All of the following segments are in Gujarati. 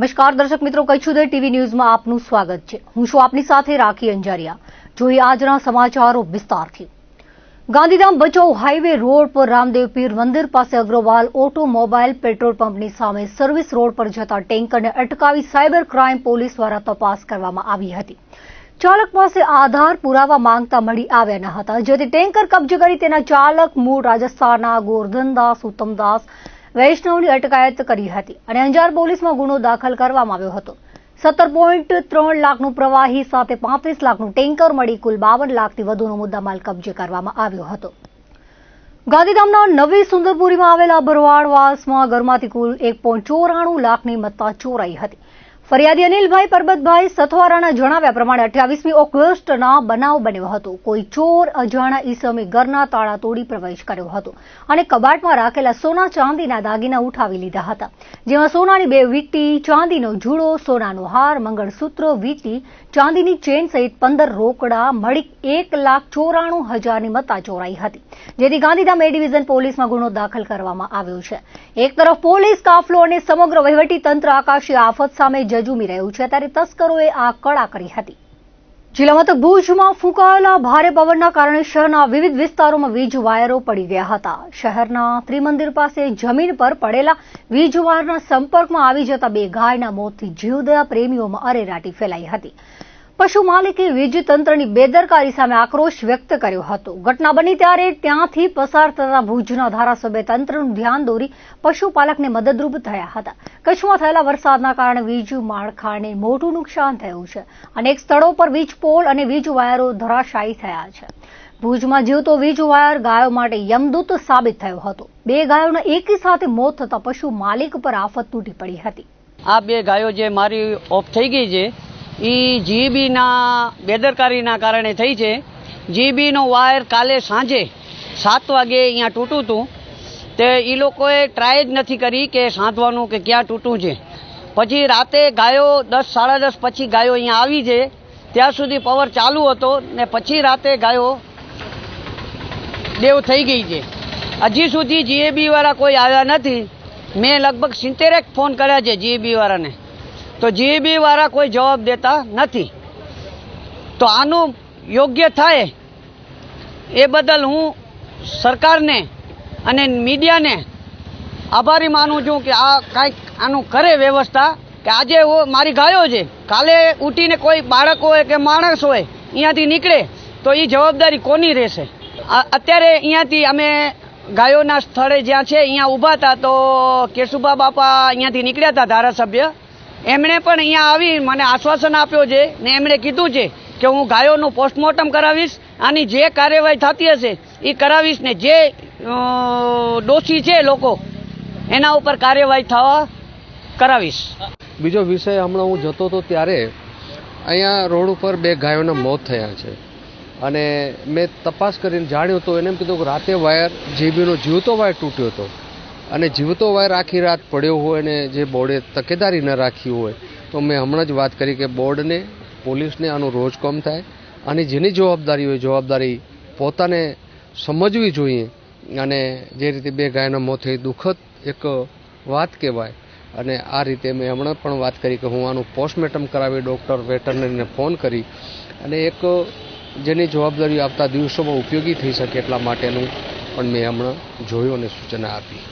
નમસ્કાર દર્શક મિત્રો કચ્છુદર ટીવી ન્યૂઝમાં આપનું સ્વાગત છે. હું છું આપની સાથે રાખી અંજારિયા. જોઈએ આજના સમાચારો વિસ્તારથી. ગાંધીધામ બચાવ હાઈવે રોડ પર રામદેવ પીર મંદિર પાસે અગ્રવાલ ઓટોમોબાઈલ પેટ્રોલ પંપની સામે સર્વિસ રોડ પર જતા ટેન્કરને અટકાવી સાયબર ક્રાઇમ પોલીસ દ્વારા તપાસ કરવામાં આવી હતી. ચાલક પાસે આધાર પુરાવા માંગતા મળી આવ્યા ન હતા. જેથી ટેન્કર કબજે કરી તેના ચાલક મૂળ રાજસ્થાનના ગોરધનદાસ, ઉત્તમદાસ વૈષ્ણવની અટકાયત કરી હતી અને અંજાર પોલીસમાં ગુનો દાખલ કરવામાં આવ્યો હતો. સત્તર પોઈન્ટ ત્રણ લાખનું પ્રવાહી સાથે પાંત્રીસ લાખનું ટેન્કર મળી કુલ બાવન લાખથી વધુનો મુદ્દામાલ કબજે કરવામાં આવ્યો હતો. ગાંધીધામના નવી સુંદરપુરીમાં આવેલા ભરવાડવાસમાં ઘરમાંથી કુલ એક પોઈન્ટ ચોરાણું લાખની મત્તા ચોરાઈ હતી. ફરિયાદી અનિલભાઈ પરબતભાઈ સથવારાના જણાવ્યા પ્રમાણે અઠ્યાવીસમી ઓગસ્ટના બનાવ બન્યો હતો. કોઈ ચોર અજાણા ઈસમે ઘરના તાળા તોડી પ્રવેશ કર્યો હતો અને કબાટમાં રાખેલા સોના ચાંદીના દાગીના ઉઠાવી લીધા હતા. જેમાં સોનાની બે વીટી, ચાંદીનો જુડો, સોનાનો હાર, મંગળસૂત્ર, વીટી ચાંદીની ચેન સહિત પંદર રોકડા, મળી એક લાખ ચોરાણું હજારની મત્તા ચોરાઈ હતી, જેથી ગાંધીધામ એ ડિવિઝન પોલીસમાં ગુનો દાખલ કરવામાં આવ્યો છે. એક તરફ પોલીસ કાફલો અને સમગ્ર વહીવટી તંત્ર આકાશી આફત સામે જજુમી રહ્યું છે, ત્યારે તસ્કરોએ આ કળા કરી હતી. જિલ્લા તો ભુજમાં ફૂંકાયેલા ભારે પવનના કારણે શહેરના વિવિધ વિસ્તારોમાં વીજ વાયરો પડી ગયા હતા. શહેરના ત્રિમંદિર પાસે જમીન પર પડેલા વીજ વાયરના સંપર્કમાં આવી જતા બે ગાયના મોતથી જીવદયા પ્રેમીઓમાં અરેરાટી ફેલાઈ હતી. પશુ માલિકે વીજ તંત્રની બેદરકારી સામે આક્રોશ વ્યક્ત કર્યો હતો. ઘટના બની ત્યારે ત્યાંથી પસાર થતા ભુજના ધારાસભ્ય તંત્રનું ધ્યાન દોરી પશુપાલકને મદદરૂપ થયા હતા. કચ્છમાં થયેલા વરસાદના કારણે વીજ માળખાને મોટું નુકસાન થયું છે. અનેક સ્થળો પર વીજ પોલ અને વીજ વાયરો ધરાશાયી થયા છે. ભુજમાં જીવતો વીજ વાયર ગાયો માટે યમદૂત સાબિત થયો હતો. બે ગાયોના એકી સાથે મોત થતા પશુ માલિક પર આફત તૂટી પડી હતી. આ બે ગાયો જે મારી ઓફ થઈ ગઈ છે એ જીબીના બેદરકારીના કારણે થઈ છે. જીબીનો વાયર કાલે સાંજે સાત વાગે અહીંયા તૂટું હતું. તે એ લોકોએ ટ્રાય જ નથી કરી કે સાંધવાનું કે ક્યાં તૂટું છે. પછી રાતે ગાયો દસ, સાડા દસ પછી ગાયો અહીંયા આવી છે. ત્યાં સુધી પવર ચાલુ હતો ને પછી રાતે ગાયો દેવ થઈ ગઈ છે. હજી સુધી જીએબીવાળા કોઈ આવ્યા નથી. મેં લગભગ સિત્તેરેક ફોન કર્યા છે જીએબી વાળાને તો જીબી વાળા કોઈ જવાબ દેતા નથી. તો આનું યોગ્ય થાય એ બદલ હું સરકારને અને મીડિયાને આભારી માનું છું કે આ કાંઈક આનું કરે વ્યવસ્થા, કે આજે મારી ગાયો છે, કાલે ઉઠીને કોઈ બાળક હોય કે માણસ હોય અહીંયાથી નીકળે, તો એ જવાબદારી કોની રહેશે? અત્યારે અહીંયાથી અમે ગાયોના સ્થળે જ્યાં છે અહીંયા ઊભા હતા તો કેશુભા બાપા અહીંયાથી નીકળ્યા હતા ધારાસભ્ય. એમણે પણ અહીંયા આવી મને આશ્વાસન આપ્યો છે ને એમણે કીધું છે કે હું ગાયોનું પોસ્ટમોર્ટમ કરાવીશ, આની જે કાર્યવાહી થતી હશે એ કરાવીશ ને જે દોષી છે લોકો, એના ઉપર કાર્યવાહી થવા કરાવીશ. બીજો વિષય હમણાં હું જતો હતો ત્યારે અહીંયા રોડ ઉપર બે ગાયોના મોત થયા છે. અને મેં તપાસ કરીને જાણ્યું તો એને એમ કીધું કે રાતે વાયર જીબીનો જીવતો વાયર તૂટ્યો હતો. અને જીવતો વાયર આખી રાત પડ્યો હોય અને જે બોર્ડે તકેદારી ન રાખી હોય, તો મેં હમણાં જ વાત કરી કે બોર્ડને, પોલીસને આનું રોજ કમ થાય અને જેની જવાબદારી હોય, જવાબદારી પોતાને સમજવી જોઈએ અને જે રીતે બે ગાયના મોત થઈ, દુઃખદ એક વાત કહેવાય. અને આ રીતે મેં હમણાં પણ વાત કરી કે હું આનું પોસ્ટમોર્ટમ કરાવી, ડૉક્ટર વેટરનરીને ફોન કરી અને એક જેની જવાબદારી આવતા દિવસોમાં ઉપયોગી થઈ શકે એટલા માટેનું પણ મેં હમણાં જોયું અને સૂચના આપી.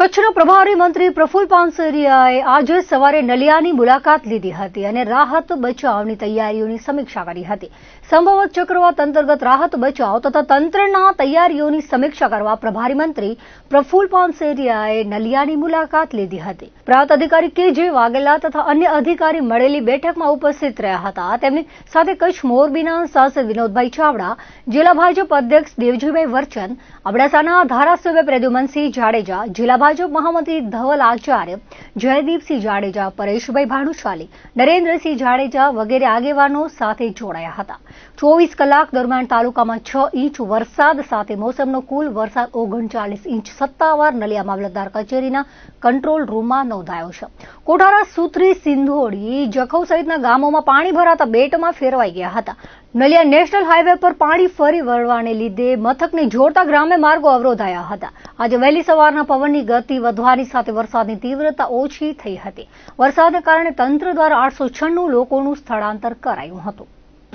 કચ્છના પ્રભારી મંત્રી પ્રફુલ પાનસરિયાએ આજે સવારે નલિયાની મુલાકાત લીધી હતી અને રાહત બચાવની તૈયારીઓની સમીક્ષા કરી હતી. સંભવત ચક્રવાત અંતર્ગત રાહત બચાવ તથા તંત્રના તૈયારીઓની સમીક્ષા કરવા પ્રભારી મંત્રી પ્રફુલ પાનસેરિયાએ નલિયાની મુલાકાત લીધી હતી. પ્રાંત અધિકારી કે જે વાઘેલા તથા અન્ય અધિકારી મળેલી બેઠકમાં ઉપસ્થિત રહ્યા હતા, તેમની સાથે કચ્છ મોરબીના સાંસદ વિનોદભાઈ ચાવડા, જિલ્લા ભાજપ અધ્યક્ષ દેવજીભાઈ વરચંદ અબડાસાના ધારાસભ્ય પ્રદ્યુમનસિંહ જાડેજા, જિલ્લા ભાજપ મહામંત્રી ધવલ આચાર્ય, જયદીપસિંહ જાડેજા, પરેશભાઈ ભાનુશાલી, નરેન્દ્રસિંહ જાડેજા વગેરે આગેવાનો સાથે જોડાયા હતા. ચોવીસ કલાક દરમિયાન તાલુકામાં છ ઇંચ વરસાદ સાથે મોસમનો કુલ વરસાદ ઓગણચાલીસ ઇંચ સત્તાવાર નલિયા મામલતદાર કચેરીના કંટ્રોલ રૂમમાં નોંધાયો છે. કોઠારા સુત્રી સિંધોડી જખૌ સહિતના ગામોમાં પાણી ભરાતા બેટમાં ફેરવાઈ ગયા હતા. નલિયા નેશનલ હાઈવે પર પાણી ફરી વળવાને લીધે મથકને જોડતા ગ્રામ્ય માર્ગો અવરોધાયા હતા. આજે વહેલી સવારના પવનની ગતિ વધવાની સાથે વરસાદની તીવ્રતા ઓછી થઈ હતી. વરસાદને કારણે તંત્ર દ્વારા આઠસો છન્નું લોકોનું સ્થળાંતર કરાયું હતું.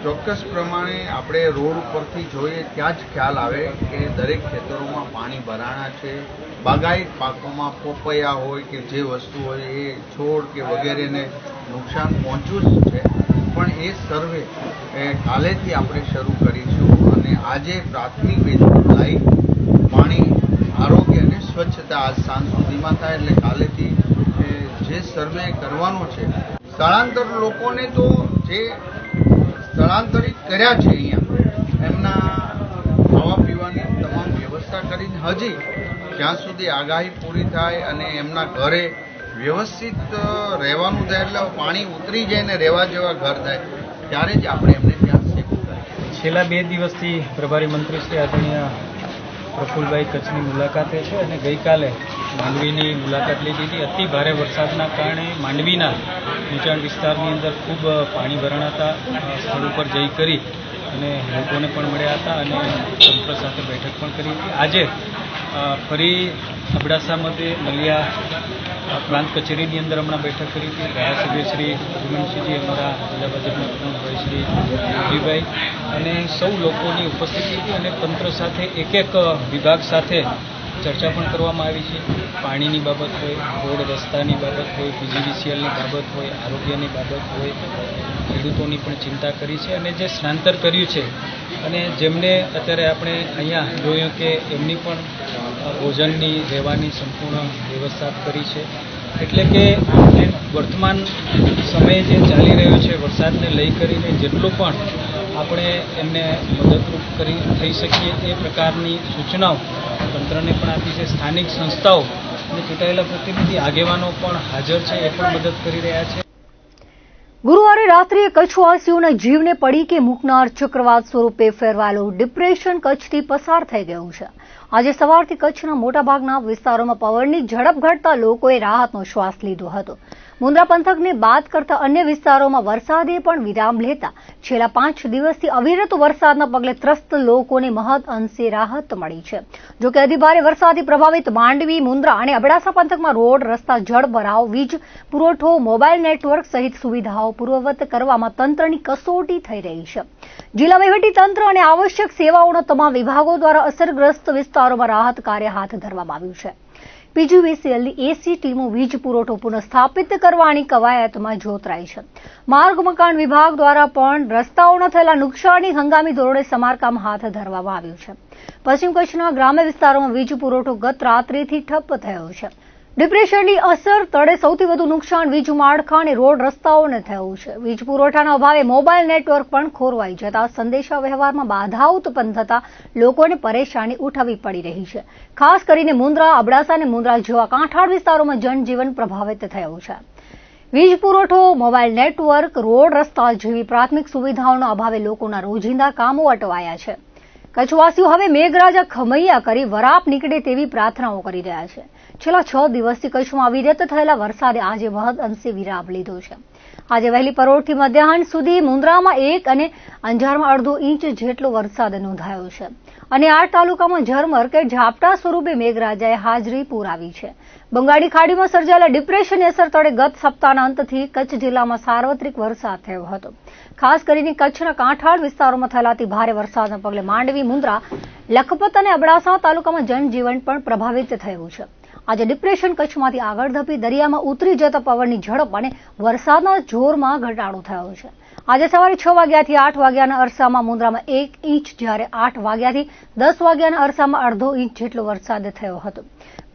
ચોક્કસ પ્રમાણે આપણે રોડ ઉપરથી જોઈએ ત્યાં જ ખ્યાલ આવે કે દરેક ખેતરોમાં પાણી ભરાણા છે. બાગાયત પાકોમાં પોપૈયા હોય કે જે વસ્તુ હોય એ છોડ કે વગેરેને નુકસાન પહોંચ્યું છે. પણ એ સર્વે કાલેથી આપણે શરૂ કરીશું અને આજે પ્રાથમિક બેઝ લાઈટ, પાણી, આરોગ્ય અને સ્વચ્છતા આજ સાંજ સુધીમાં થાય એટલે કાલેથી જે સર્વે કરવાનો છે, સ્થળાંતર લોકોને તો જે સ્થળાંતરિત કર્યા છે અહીંયા, એમના ખાવા પીવાની તમામ વ્યવસ્થા કરીને હજી જ્યાં સુધી આગાહી પૂરી થાય અને એમના ઘરે વ્યવસ્થિત રહેવાનું થાય એટલે પાણી ઉતરી જાય ને રહેવા જેવા ઘર થાય. ત્યારે જ આપણે એમને ત્યાં સેફ છેલ્લા બે દિવસથી પ્રભારી મંત્રી શ્રી આદરણીય પ્રફુલભાઈ કચ્છની મુલાકાતે છે અને ગઈકાલે માંડવીની મુલાકાત લીધી હતી. અતિ ભારે વરસાદના કારણે માંડવીના નીચાણ વિસ્તારની અંદર ખૂબ પાણી ભરાણાતા સ્થળ ઉપર જઈ કરી અને લોકોને પણ મળ્યા હતા અને તંત્ર સાથે બેઠક પણ કરી હતી. આજે ફરી અબડાસા મધ્યે નલિયા અ, પ્રાંત કચેરીની અંદર હમણાં બેઠક કરી હતી. ધારાસભ્ય શ્રી સુમનસિંહજી અમારા જિલ્લા ભાજપના પ્રમુખભાઈ શ્રી યોગીભાઈ અને સૌ લોકોની ઉપસ્થિતિ અને તંત્ર સાથે એક એક વિભાગ સાથે ચર્ચા પણ કરવામાં આવી છે. પાણીની બાબત હોય, રોડ રસ્તાની બાબત હોય, પીજીવીસીએલની બાબત હોય, આરોગ્યની બાબત હોય, ખેડૂતોની પણ ચિંતા કરી છે અને જે સ્થળાંતર કર્યું છે અને જેમને અત્યારે આપણે અહીંયા જોયું કે એમની પણ ભોજનની, રહેવાની સંપૂર્ણ વ્યવસ્થા કરી છે. એટલે કે વર્તમાન સમય જે ચાલી રહ્યો છે, વરસાદને લઈ કરીને જેટલું પણ આપણે એમને મદદરૂપ કરી, થઈ શકીએ એ પ્રકારની સૂચનાઓ તંત્રને પણ આપી છે. સ્થાનિક સંસ્થાઓ અને ચૂંટાયેલા પ્રતિનિધિ આગેવાનો પણ હાજર છે, એ પણ મદદ કરી રહ્યા છે. ગુરુવારે રાત્રિએ કચ્છવાસીઓના જીવને પડી કે મૂકનાર ચક્રવાત સ્વરૂપે ફેરવાયેલો ડિપ્રેશન કચ્છથી પસાર થઈ ગયું છે. આજે સવારથી કચ્છના મોટાભાગના વિસ્તારોમાં પવનની ઝડપ ઘટતા લોકોએ રાહતનો શ્વાસ લીધો હતો. મુન્દ્રા પંથકને બાદ કરતા અન્ય વિસ્તારોમાં વરસાદે પણ વિરામ લેતા છેલ્લા પાંચ દિવસથી અવિરત વરસાદના પગલે ત્રસ્ત લોકોને મહદ અંશે રાહત મળી છે. જો કે અતિભારે વરસાદથી પ્રભાવિત માંડવી મુન્દ્રા અને અબડાસા પંથકમાં રોડ, રસ્તા, જળ ભરાવ, વીજ, પુરવઠો, મોબાઈલ નેટવર્ક સહિત સુવિધાઓ પૂર્વવત કરવામાં તંત્રની કસોટી થઈ રહી છે. જિલ્લા તંત્ર અને આવશ્યક સેવાઓના તમામ વિભાગો દ્વારા અસરગ્રસ્ત વિસ્તારોમાં રાહત કાર્ય હાથ ધરવામાં આવ્યું છે. પીજીવીસીએલની એસી ટીમો વીજ પુરવઠો પુનઃસ્થાપિત કરવાની કવાયતમાં જોતરાઈ છે. માર્ગ મકાન વિભાગ દ્વારા પણ રસ્તાઓના થયેલા નુકસાની હંગામી ધોરણે સમારકામ હાથ ધરવામાં આવ્યું છે. પશ્ચિમ કચ્છના ગ્રામ્ય વિસ્તારોમાં વીજ પુરવઠો ગત રાત્રિથી ઠપ્પ થયો છે. ડિપ્રેશનની અસર તળે સૌથી વધુ નુકસાન વીજ માળખા અને રોડ રસ્તાઓને થયું છે. વીજ પુરવઠાના અભાવે મોબાઈલ નેટવર્ક પણ ખોરવાઈ જતા સંદેશા વ્યવહારમાં બાધા ઉત્પન્ન થતા લોકોને પરેશાની ઉઠાવવી પડી રહી છે. ખાસ કરીને મુન્દ્રા અબડાસા અને મુન્દ્રા જેવા કાંઠાળ વિસ્તારોમાં જનજીવન પ્રભાવિત થયું છે. વીજ પુરવઠો, મોબાઈલ નેટવર્ક, રોડ રસ્તા જેવી પ્રાથમિક સુવિધાઓના અભાવે લોકોના રોજિંદા કામો અટવાયા છે. કચ્છવાસીઓ હવે મેઘરાજા ખમૈયા કરી વરાપ નીકળે તેવી પ્રાર્થનાઓ કરી રહ્યા છે. છેલ્લા છ દિવસથી કચ્છમાં અવિરત થયેલા વરસાદે આજે મહદ અંશે વિરામ લીધો છે. આજે વહેલી પરોળથી મધ્યાહન સુધી મુન્દ્રામાં એક અને અંજારમાં અડધો ઇંચ જેટલો વરસાદ નોંધાયો છે. અને આ તાલુકામાં ઝરમર કે ઝાપટા સ્વરૂપે મેઘરાજાએ હાજરી પુરાવી છે. બંગાળી ખાડીમાં સર્જાયેલા ડિપ્રેશનની અસર તળે ગત સપ્તાહના અંતથી કચ્છ જિલ્લામાં સાર્વત્રિક વરસાદ થયો હતો. ખાસ કરીને કચ્છના કાંઠાળ વિસ્તારોમાં થયેલા ભારે વરસાદના પગલે માંડવી, મુન્દ્રા, લખપત અને અબડાસા તાલુકામાં જનજીવન પણ પ્રભાવિત થયું છે. આજે ડિપ્રેશન કચ્છમાંથી આગળ ધપી દરિયામાં ઉતરી જતા પવનની ઝડપ અને વરસાદના જોરમાં ઘટાડો થયો છે. આજે સવારે છ વાગ્યાથી આઠ વાગ્યાના અરસામાં મુન્દ્રામાં એક ઇંચ, જ્યારે આઠ વાગ્યાથી દસ વાગ્યાના અરસામાં અડધો ઇંચ જેટલો વરસાદ થયો હતો.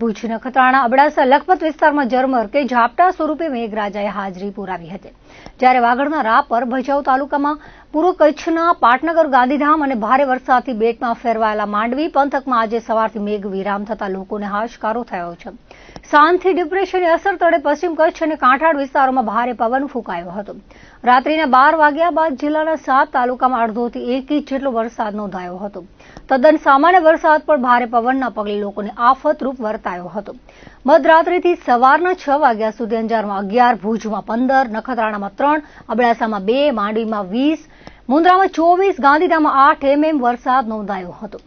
ભુજ નખત્રાણા, અબડાસા, લખપત વિસ્તારમાં ઝરમર કે ઝાપટા સ્વરૂપે મેઘરાજાએ હાજરી પુરાવી હતી. જ્યારે વાગડના રાપર, ભચાઉ તાલુકામાં પૂર્વ કચ્છના પાટનગર, ગાંધીધામ અને ભારે વરસાદથી બેટમાં ફેરવાયેલા માંડવી પંથકમાં આજે સવારથી મેઘ વિરામ થતા લોકોને હાશકારો થયો છે. સાંજથી ડિપ્રેશનની અસર તળે પશ્ચિમ કચ્છ અને કાંઠાળ વિસ્તારોમાં ભારે પવન ફૂંકાયો હતો. રાત્રિના બાર વાગ્યા બાદ જિલ્લાના સાત તાલુકામાં અડધોથી એક ઇંચ જેટલો વરસાદ નોંધાયો હતો. તદ્દન સામાન્ય વરસાદ પણ ભારે પવનના પગલે લોકોને આફતરૂપ વર્તાયો હતો. મધરાત્રિથી સવારના છ વાગ્યા સુધી અંજારમાં અગિયાર, ભુજમાં પંદર, નખત્રાણામાં ત્રણ, અબડાસામાં બે, માંડવીમાં વીસ મુન્દ્રામાં ચોવીસ, ગાંધીધામમાં આઠ એમએમ વરસાદ નોંધાયો હતો.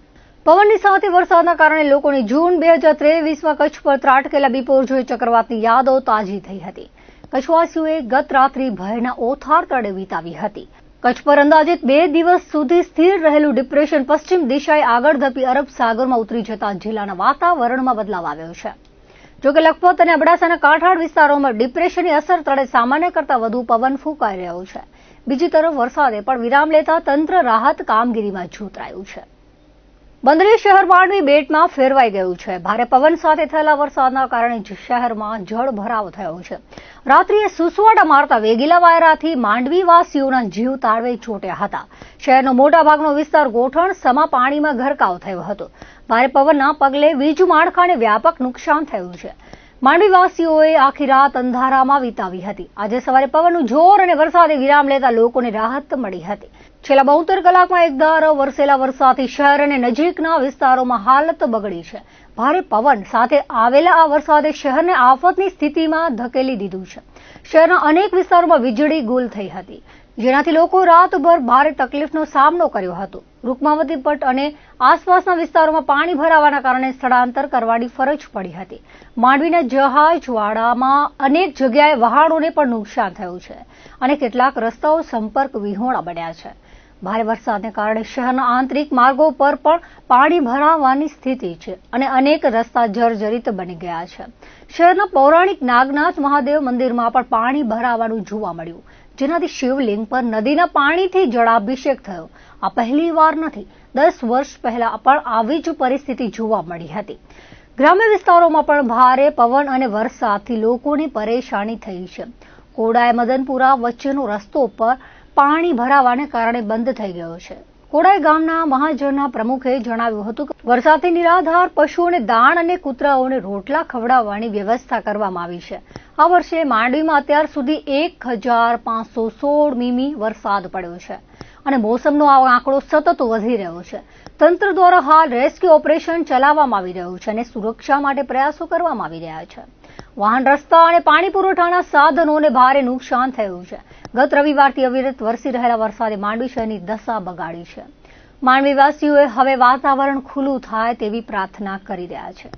પવનની સાથે વરસાદના કારણે લોકોની જૂન બે હજાર ત્રેવીસમાં કચ્છ પર ત્રાટકેલા બિપોરજોય ચક્રવાતની યાદો તાજી થઈ હતી. કચ્છવાસીઓએ ગત રાત્રિ ભયના ઓથાર તળે વિતાવી હતી. કચ્છ પર અંદાજિત બે દિવસ સુધી સ્થિર રહેલું ડિપ્રેશન પશ્ચિમ દિશાએ આગળ ધપી અરબ સાગરમાં ઉતરી જતા જિલ્લાના વાતાવરણમાં બદલાવ આવ્યો છે. જોકે લખપત અને અબડાસાના કાંઠાળ વિસ્તારોમાં ડિપ્રેશનની અસર તળે સામાન્ય કરતાં વધુ પવન ફૂંકાઈ રહ્યો છે. બીજી તરફ વરસાદે પણ વિરામ લેતા તંત્ર રાહત કામગીરીમાં જોતરાયું છે. બંદરી શહેર માંડવી બેટમાં ફેરવાઈ ગયું છે. ભારે પવન સાથે થયેલા વરસાદના કારણે શહેરમાં જળ ભરાવ થયો છે. રાત્રિએ સુસવાટા મારતા વેગીલા વાયરાથી માંડવીવાસીઓના જીવ તાળવે ચોટ્યા હતા. શહેરનો મોટાભાગનો વિસ્તાર ગોઠણ, સમા પાણીમાં ગરકાવ થયો હતો. ભારે પવનના પગલે વીજ માળખાને વ્યાપક નુકસાન થયું છે. માંડવીવાસીઓએ આખી રાત અંધારામાં વિતાવી હતી. આજે સવારે પવનનું જોર અને વરસાદે વિરામ લેતા લોકોને રાહત મળી હતી. છેલ્લા બોતેર કલાકમાં એકધારો વરસેલા વરસાદથી શહેર અને નજીકના વિસ્તારોમાં હાલત બગડી છે. ભારે પવન સાથે આવેલા આ વરસાદે શહેરને આફતની સ્થિતિમાં ધકેલી દીધું છે. શહેરના અનેક વિસ્તારોમાં વીજળી ગુલ થઈ હતી, જેનાથી લોકો રાતભર ભારે તકલીફનો સામનો કર્યો હતો. રૂકમાવતી પટ અને આસપાસના વિસ્તારોમાં પાણી ભરાવાના કારણે સ્થળાંતર કરવાની ફરજ પડી હતી. માંડવીના જહાજવાડામાં અનેક જગ્યાએ વહાણોને પણ નુકસાન થયું છે અને કેટલાક રસ્તાઓ સંપર્ક વિહોણા બન્યા છે. ભારે વરસાદને કારણે શહેરના આંતરિક માર્ગો પર પણ પાણી ભરાવાની સ્થિતિ છે અને અનેક રસ્તા જર્જરિત બની ગયા છે. શહેરના પૌરાણિક નાગનાથ મહાદેવ મંદિરમાં પણ પાણી ભરાવાનું જોવા મળ્યું, જેનાથી શિવલિંગ પર નદીના પાણીથી જળાભિષેક થયો. આ પહેલી વાર નથી, દસ વર્ષ પહેલા પણ આવી જ પરિસ્થિતિ જોવા મળી હતી. ગ્રામ્ય વિસ્તારોમાં પણ ભારે પવન અને વરસાદથી લોકોની પરેશાની થઈ છે. કોડાય મદનપુરા વચ્ચેનો રસ્તો પર પાણી ભરાવાને કારણે બંધ થઈ ગયો છે. કોડાઈ ગામના મહાજનના પ્રમુખે જણાવ્યું હતું કે વરસાદથી નિરાધાર પશુઓને દાણ અને કૂતરાઓને રોટલા ખવડાવવાની વ્યવસ્થા કરવામાં આવી છે. આ વર્ષે માંડવીમાં અત્યાર સુધી એક હજાર પાંચસો સોળ મીમી વરસાદ પડ્યો છે અને મોસમનો આ આંકડો સતત વધી રહ્યો છે. તંત્ર દ્વારા હાલ રેસ્ક્યુ ઓપરેશન ચલાવવામાં આવી રહ્યું છે અને સુરક્ષા માટે પ્રયાસો કરવામાં આવી રહ્યા છે. વાહન રસ્તા અને પાણી પુરવઠાના સાધનોને ભારે નુકસાન થયું છે. ગત રવિવારથી અવિરત વરસી રહેલા વરસાદે માંડવી શહેરની દશા બગાડી છે. માંડવીવાસીઓએ હવે વાતાવરણ ખુલ્લું થાય તેવી પ્રાર્થના કરી રહ્યા છે.